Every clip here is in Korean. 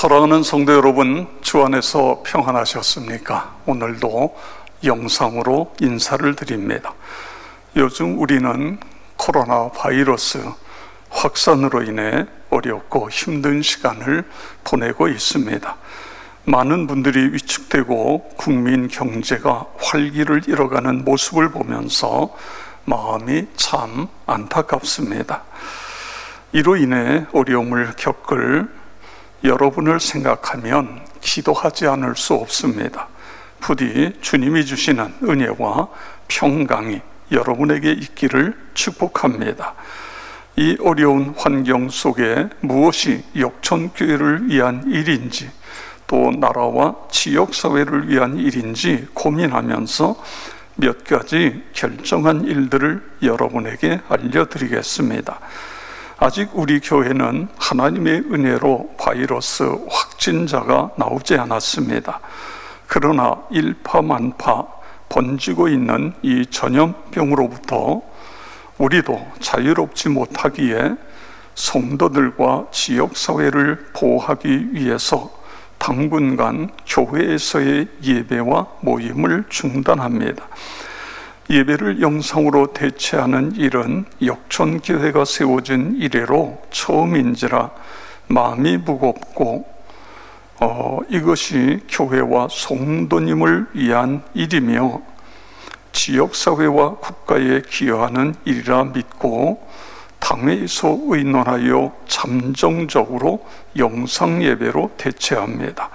사랑하는 성도 여러분, 주 안에서 평안하셨습니까? 오늘도 영상으로 인사를 드립니다. 요즘 우리는 코로나 바이러스 확산으로 인해 어렵고 힘든 시간을 보내고 있습니다. 많은 분들이 위축되고 국민 경제가 활기를 잃어가는 모습을 보면서 마음이 참 안타깝습니다. 이로 인해 어려움을 겪을 여러분을 생각하면 기도하지 않을 수 없습니다. 부디 주님이 주시는 은혜와 평강이 여러분에게 있기를 축복합니다. 이 어려운 환경 속에 무엇이 역천교회를 위한 일인지 또 나라와 지역사회를 위한 일인지 고민하면서 몇 가지 결정한 일들을 여러분에게 알려드리겠습니다. 아직 우리 교회는 하나님의 은혜로 바이러스 확진자가 나오지 않았습니다. 그러나 일파만파 번지고 있는 이 전염병으로부터 우리도 자유롭지 못하기에 성도들과 지역사회를 보호하기 위해서 당분간 교회에서의 예배와 모임을 중단합니다. 예배를 영상으로 대체하는 일은 역천교회가 세워진 이래로 처음인지라 마음이 무겁고 어, 이것이 교회와 성도님을 위한 일이며 지역사회와 국가에 기여하는 일이라 믿고 당회에서 의논하여 잠정적으로 영상예배로 대체합니다.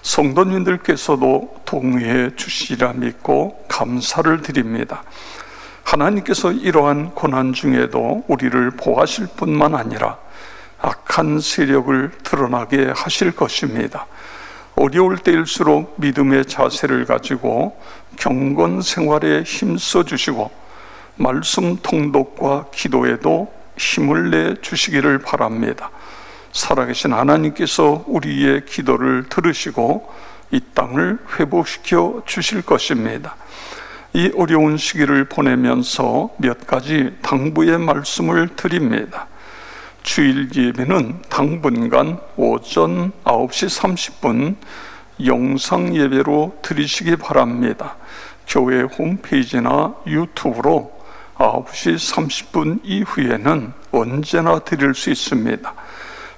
성도님들께서도 동의해 주시리라 믿고 감사를 드립니다. 하나님께서 이러한 고난 중에도 우리를 보하실 뿐만 아니라 악한 세력을 드러나게 하실 것입니다. 어려울 때일수록 믿음의 자세를 가지고 경건 생활에 힘써 주시고 말씀 통독과 기도에도 힘을 내 주시기를 바랍니다. 살아계신 하나님께서 우리의 기도를 들으시고 이 땅을 회복시켜 주실 것입니다. 이 어려운 시기를 보내면서 몇 가지 당부의 말씀을 드립니다. 주일 예배는 당분간 오전 9시 30분 영상 예배로 드리시기 바랍니다. 교회 홈페이지나 유튜브로 9시 30분 이후에는 언제나 드릴 수 있습니다.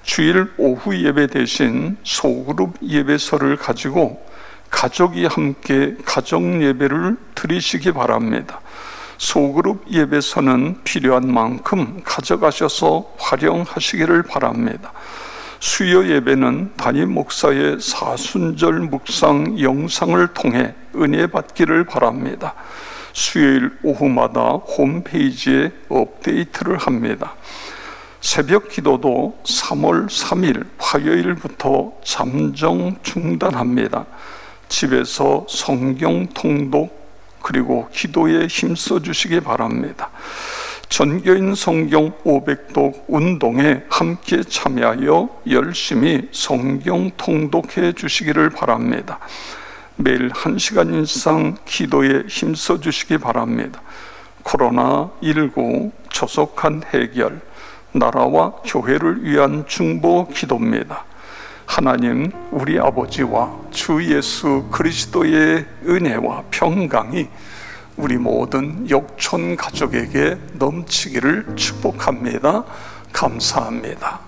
주일 오후 예배 대신 소그룹 예배서를 가지고 가족이 함께 가정 예배를 드리시기 바랍니다. 소그룹 예배서는 필요한 만큼 가져가셔서 활용하시기를 바랍니다. 수요 예배는 담임 목사의 사순절 묵상 영상을 통해 은혜 받기를 바랍니다. 수요일 오후마다 홈페이지에 업데이트를 합니다. 새벽 기도도 3월 3일 화요일부터 잠정 중단합니다. 집에서 성경 통독 그리고 기도에 힘써 주시기 바랍니다. 전교인 성경 500독 운동에 함께 참여하여 열심히 성경 통독해 주시기를 바랍니다. 매일 한 시간 이상 기도에 힘써 주시기 바랍니다. 코로나19 조속한 해결, 나라와 교회를 위한 중보 기도입니다. 하나님, 우리 아버지와 주 예수 그리스도의 은혜와 평강이 우리 모든 역촌 가족에게 넘치기를 축복합니다. 감사합니다.